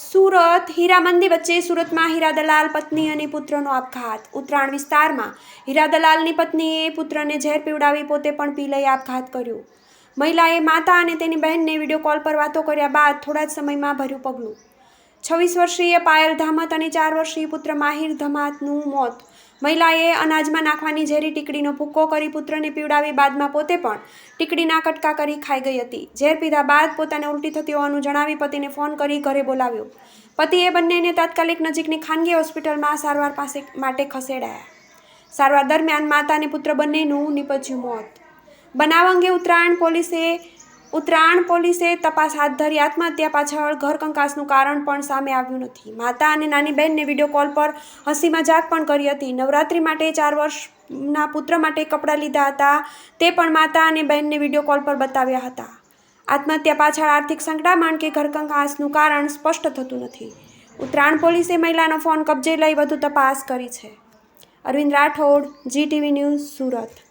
સુરત હીરામંદી વચ્ચે સુરતમાં હીરા દલાલ પત્ની અને પુત્રનો આપઘાત. ઉત્તરાયણ વિસ્તારમાં હીરા દલાલની પત્નીએ પુત્રને ઝેર પીવડાવી પોતે પણ પી લઈ આપઘાત કર્યો. મહિલાએ માતા અને તેની બહેનને વીડિયો કોલ પર વાતો કર્યા બાદ થોડા જ સમયમાં ભર્યું પગલું. છવ્વીસ વર્ષીય પાયલ ધામત અને ચાર વર્ષીય પુત્ર માહિર ધમાતનું મોત. મહિલાએ અનાજમાં નાખવાની ઝેરી ટીકડીનો ભૂક્કો કરી પુત્રને પીવડાવી બાદમાં પોતે પણ ટીકડીના કટકા કરી ખાઈ ગઈ હતી. ઝેર પીધા બાદ પોતાને ઉલટી થતી હોવાનું જણાવી પતિને ફોન કરી ઘરે બોલાવ્યો. પતિએ બંનેને તાત્કાલિક નજીકની ખાનગી હોસ્પિટલમાં સારવાર પાસે માટે ખસેડાયા. સારવાર દરમિયાન માતા અને પુત્ર બંનેનું નીપજ્યું મોત. બનાવ અંગે ઉત્તરાયણ પોલીસે ઉત્તરાયણ પોલીસે તપાસ હાથ ધરી આત્મહત્યા પાછળ ઘર કંકાસનું કારણ પણ સામે આવ્યું નથી. માતા અને નાની બહેનને વીડિયો કોલ પર હસી મજાક પણ કરી હતી. નવરાત્રિ માટે ચાર વર્ષના પુત્ર માટે કપડાં લીધા હતા. તે પણ માતા અને બહેનને વીડિયો કોલ પર બતાવ્યા હતા. આત્મહત્યા પાછળ આર્થિક સંકડામણ કે ઘર કંકાસનું કારણ સ્પષ્ટ થતું નથી. ઉત્તરાયણ પોલીસે મહિલાનો ફોન કબજે લઈ વધુ તપાસ કરી છે. Arvind Rathod, Zee TV news Surat.